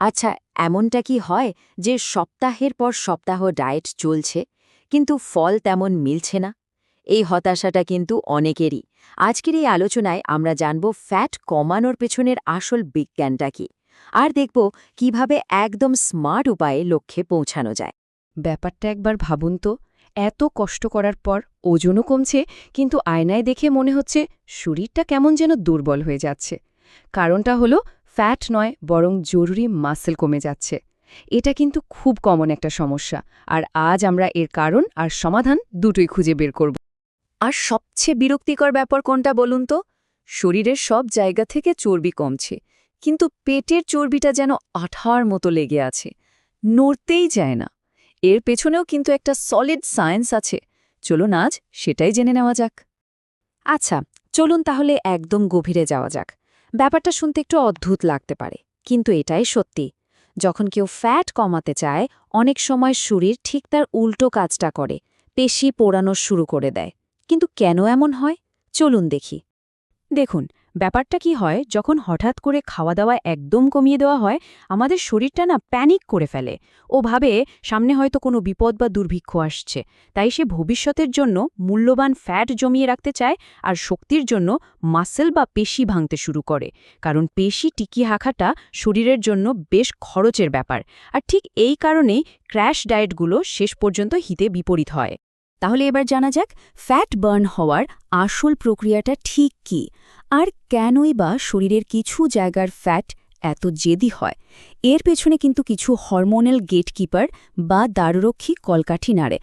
আচ্ছা এমনটা কি হয় যে সপ্তাহের পর সপ্তাহ ডায়েট চলছে, কিন্তু ফল তেমন মিলছে না? এই হতাশাটা কিন্তু অনেকেরই। আজকের এই আলোচনায় আমরা জানব ফ্যাট কমানোর পেছনের আসল বিজ্ঞানটা কি, আর দেখব কীভাবে একদম স্মার্ট উপায়ে লক্ষ্যে পৌঁছানো যায়। ব্যাপারটা একবার ভাবুন তো, এত কষ্ট করার পর ওজনও কমছে, কিন্তু আয়নায় দেখে মনে হচ্ছে শরীরটা কেমন যেন দুর্বল হয়ে যাচ্ছে। কারণটা হলো ফ্যাট নয়, বরং জরুরি মাসেল কমে যাচ্ছে। এটা কিন্তু খুব কমন একটা সমস্যা। আর আজ আমরা এর কারণ আর সমাধান দুটোই খুঁজে বের করব। আর সবচেয়ে বিরক্তিকর ব্যাপার কোনটা বলুন তো? শরীরের সব জায়গা থেকে চর্বি কমছে, কিন্তু পেটের চর্বিটা যেন আঠার মতো লেগে আছে। নড়তেই যায় না। এর পেছনেও কিন্তু একটা সলিড সায়েন্স আছে। চলুন আজ সেটাই জেনে নেওয়া যাক। আচ্ছা চলুন তাহলে একদম গভীরে যাওয়া যাক। ব্যাপারটা শুনতে একটু অদ্ভুত লাগতে পারে, কিন্তু এটাই সত্যি। যখন কেউ ফ্যাট কমাতে চায়, অনেক সময় শরীর ঠিক তার উল্টো কাজটা করে, পেশি পোড়ানো শুরু করে দেয়। কিন্তু কেন এমন হয়? চলুন দেখি। দেখুন ব্যাপারটা কি হয়, যখন হঠাৎ করে খাওয়া দাওয়া একদম কমিয়ে দেওয়া হয়, আমাদের শরীরটা না প্যানিক করে ফেলে। ও ভাবে সামনে হয়তো কোনো বিপদ বা দুর্ভিক্ষ আসছে। তাই সে ভবিষ্যতের জন্য মূল্যবান ফ্যাট জমিয়ে রাখতে চায় আর শক্তির জন্য মাসেল বা পেশি ভাঙতে শুরু করে। কারণ পেশি টিকি হাঁকাটা শরীরের জন্য বেশ খরচের ব্যাপার। আর ঠিক এই কারণেই ক্র্যাশ ডায়েটগুলো শেষ পর্যন্ত হিতে বিপরীত হয়। তাহলে এবার জানা যাক ফ্যাট বার্ন হওয়ার আসল প্রক্রিয়াটা ঠিক কি? আর কেনই বা শরীরের কিছু জায়গার ফ্যাট এত জেদি হয়? এর পেছনে কিন্তু কিছু হরমোনাল গেটকিপার বা দ্বাররক্ষী কলকাঠি নাড়ে।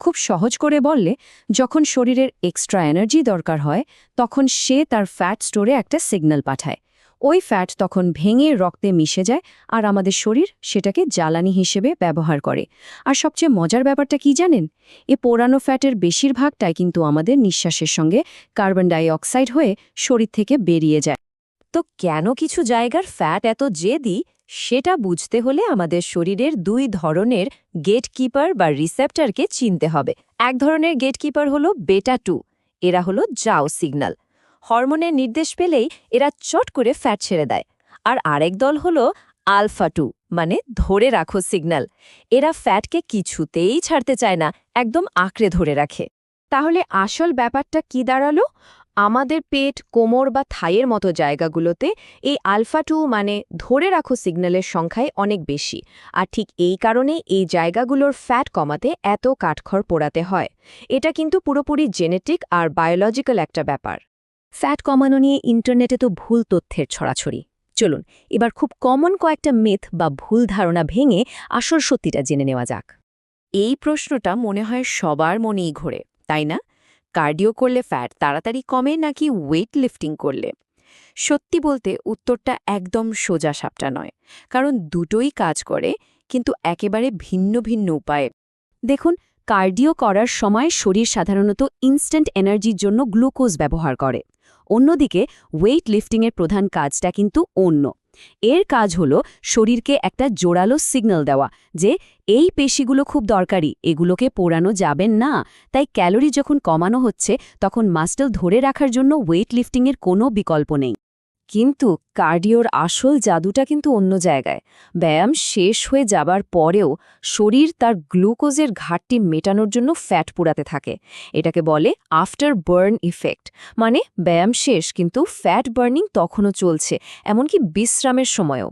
খুব সহজ করে বললে, যখন শরীরের এক্সট্রা এনার্জি দরকার হয়, তখন সে তার ফ্যাট স্টোরে একটা সিগন্যাল পাঠায়। ওই ফ্যাট তখন ভেঙে রক্তে মিশে যায় আর আমাদের শরীর সেটাকে জ্বালানি হিসেবে ব্যবহার করে। আর সবচেয়ে মজার ব্যাপারটা কি জানেন? এ পোড়ানো ফ্যাটের বেশিরভাগটাই কিন্তু আমাদের নিঃশ্বাসের সঙ্গে কার্বন ডাই অক্সাইড হয়ে শরীর থেকে বেরিয়ে যায়। তো কেন কিছু জায়গার ফ্যাট এত জেদি? সেটা বুঝতে হলে আমাদের শরীরের দুই ধরনের গেটকিপার বা রিসেপ্টারকে চিনতে হবে। এক ধরনের গেটকিপার হলো বেটা টু এরা হলো যাও সিগন্যাল হরমোনের নির্দেশ পেলেই এরা চট করে ফ্যাট ছেড়ে দেয়। আর আরেক দল হলো আলফা টু মানে ধরে রাখো সিগন্যাল। এরা ফ্যাটকে কিছুতেই ছাড়তে চায় না, একদম আঁকড়ে ধরে রাখে। তাহলে আসল ব্যাপারটা কি দাঁড়াল? আমাদের পেট, কোমর বা থাইয়ের মতো জায়গাগুলোতে এই আলফা টু মানে ধরে রাখো সিগন্যালের সংখ্যায় অনেক বেশি। আর ঠিক এই কারণে এই জায়গাগুলোর ফ্যাট কমাতে এত কাঠখড় পোড়াতে হয়। এটা কিন্তু পুরোপুরি জেনেটিক আর বায়োলজিক্যাল একটা ব্যাপার। ফ্যাট কমানো নিয়ে ইন্টারনেটে তো ভুল তথ্যের ছড়াছড়ি। চলুন, এবার খুব কমন কয়েকটা মিথ বা ভুল ধারণা ভেঙে আসল সত্যিটা জেনে নেওয়া যাক। এই প্রশ্নটা মনে হয় সবার মনেই ঘোরে, তাই না? কার্ডিও করলে ফ্যাট তাড়াতাড়ি কমে নাকি ওয়েট লিফটিং করলে? সত্যি বলতে উত্তরটা একদম সোজা সাপটা নয়, কারণ দুটোই কাজ করে, কিন্তু একেবারে ভিন্ন ভিন্ন উপায়ে। দেখুন কার্ডিও করার সময় শরীর সাধারণত ইনস্ট্যান্ট এনার্জির জন্য গ্লুকোজ ব্যবহার করে। অন্যদিকে, ওয়েট লিফটিংয়ের প্রধান কাজটা কিন্তু অন্য। এর কাজ হল শরীরকে একটা জোরালো সিগন্যাল দেওয়া যে, এই পেশিগুলো খুব দরকারি, এগুলোকে পোড়ানো যাবেন না। তাই ক্যালোরি যখন কমানো হচ্ছে, তখন মাস্টেল ধরে রাখার জন্য ওয়েট লিফটিংয়ের কোনো বিকল্প নেই। কিন্তু কার্ডিওর আসল জাদুটা কিন্তু অন্য জায়গায়। ব্যায়াম শেষ হয়ে যাবার পরেও শরীর তার গ্লুকোজের ঘাটটি মেটানোর জন্য ফ্যাট পুরাতে থাকে। এটাকে বলে আফটার বার্ন ইফেক্ট। মানে ব্যায়াম শেষ কিন্তু ফ্যাট বার্নিং তখনও চলছে, এমনকি বিশ্রামের সময়ও।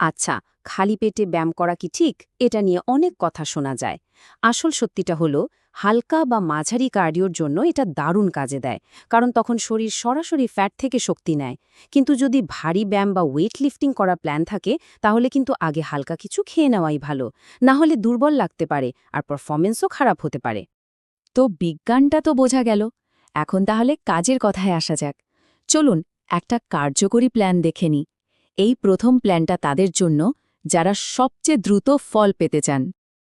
আচ্ছা খালি পেটে ব্যায়াম করা কি ঠিক? এটা নিয়ে অনেক কথা শোনা যায়। আসল সত্যিটা হলো, হালকা বা মাঝারি কার্ডিওর জন্য এটা দারুণ কাজে দেয়, কারণ তখন শরীর সরাসরি ফ্যাট থেকে শক্তি নেয়। কিন্তু যদি ভারী ব্যায়াম বা ওয়েট লিফটিং করা প্ল্যান থাকে, তাহলে কিন্তু আগে হালকা কিছু খেয়ে নেওয়াই ভালো। না হলে দুর্বল লাগতে পারে, আর পারফরমেন্সও খারাপ হতে পারে। তো বিজ্ঞানটা তো বোঝা গেল। এখন তাহলে কাজের কথায় আসা যাক। চলুন একটা কার্যকরী প্ল্যান দেখে নিই। এই প্রথম প্ল্যানটা তাদের জন্য যারা সবচেয়ে দ্রুত ফল পেতে চান।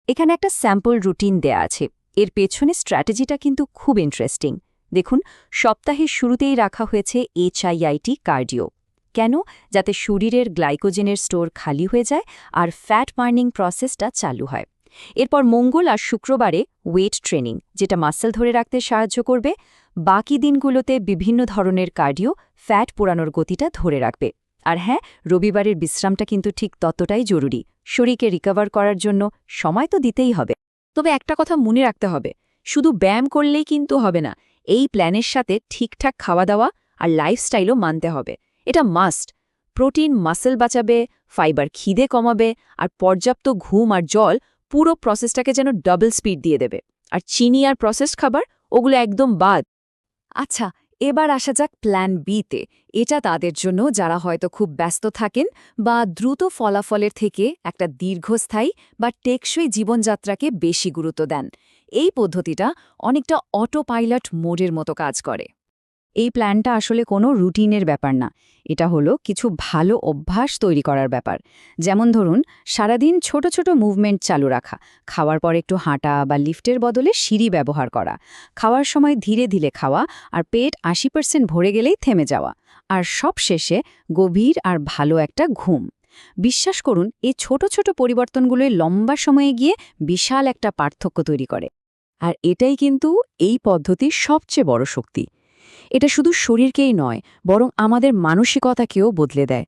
এখানে একটা স্যাম্পল রুটিন দেয়া আছে। এর পেছনে স্ট্র্যাটেজিটা কিন্তু খুব ইন্টারেস্টিং। দেখুন, সপ্তাহের শুরুতেই রাখা হয়েছে এইচআইআইটি কার্ডিও। কেন? যাতে শরীরের গ্লাইকোজেনের স্টোর খালি হয়ে যায় আর ফ্যাট বার্নিং প্রসেসটা চালু হয়। এরপর মঙ্গল আর শুক্রবারে ওয়েট ট্রেনিং, যেটা মাসেল ধরে রাখতে সাহায্য করবে। বাকি দিনগুলোতে বিভিন্ন ধরনের কার্ডিও ফ্যাট পোড়ানোর গতিটা ধরে রাখবে। আর হ্যাঁ রবিবারের বিশ্রামটা কিন্তু ঠিক ততটাই জরুরি। শরীরকে রিকভার করার জন্য সময় তো দিতেই হবে। তবে একটা কথা মনে রাখতে হবে, শুধু ব্যায়াম করলেই কিন্তু হবে না, এই প্ল্যানের সাথে ঠিকঠাক খাওয়া দাওয়া আর লাইফস্টাইলও মানতে হবে। এটা মাস্ট প্রোটিন মাসেল বাঁচাবে ফাইবার খিদে কমাবে আর পর্যাপ্ত ঘুম আর জল পুরো প্রসেসটাকে যেন ডাবল স্পিড দিয়ে দেবে। আর চিনি আর প্রসেসড খাবার, ওগুলো একদম বাদ। আচ্ছা এবার আসা যাক প্ল্যান বিতে এটা তাদের জন্য যারা হয়তো খুব ব্যস্ত থাকেন বা দ্রুত ফলাফলের থেকে একটা দীর্ঘস্থায়ী বা টেকসই জীবনযাত্রাকে বেশি গুরুত্ব দেন। এই পদ্ধতিটা অনেকটা অটো পাইলট মোডের মতো কাজ করে। এই প্ল্যানটা আসলে কোনো রুটিনের ব্যাপার না। এটা হলো কিছু ভালো অভ্যাস তৈরি করার ব্যাপার। যেমন ধরুন, সারাদিন ছোট ছোট মুভমেন্ট চালু রাখা, খাওয়ার পর একটু হাঁটা বা লিফটের বদলে সিঁড়ি ব্যবহার করা, খাওয়ার সময় ধীরে ধীরে খাওয়া আর পেট আশি ভরে গেলেই থেমে যাওয়া, আর সব শেষে গভীর আর ভালো একটা ঘুম। বিশ্বাস করুন, এই ছোট ছোট পরিবর্তনগুলোই লম্বা সময়ে গিয়ে বিশাল একটা পার্থক্য তৈরি করে। আর এটাই কিন্তু এই পদ্ধতির সবচেয়ে বড় শক্তি। এটা শুধু শরীরকেই নয়, বরং আমাদের মানসিকতাকেও বদলে দেয়।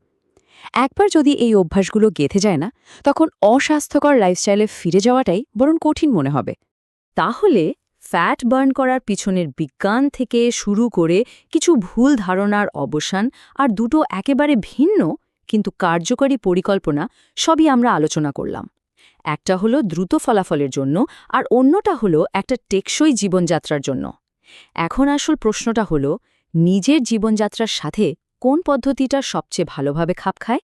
একবার যদি এই অভ্যাসগুলো গেঁথে যায় না, তখন অস্বাস্থ্যকর লাইফস্টাইলে ফিরে যাওয়াটাই বরং কঠিন মনে হবে। তাহলে ফ্যাট বার্ন করার পিছনের বিজ্ঞান থেকে শুরু করে কিছু ভুল ধারণার অবসান আর দুটো একেবারে ভিন্ন কিন্তু কার্যকরী পরিকল্পনা সবই আমরা আলোচনা করলাম। একটা হলো দ্রুত ফলাফলের জন্য আর অন্যটা হলো একটা টেকসই জীবনযাত্রার জন্য। এখন আসল প্রশ্নটা হলো নিজের জীবনযাত্রার সাথে কোন পদ্ধতিটা সবচেয়ে ভালোভাবে খাপ খায়?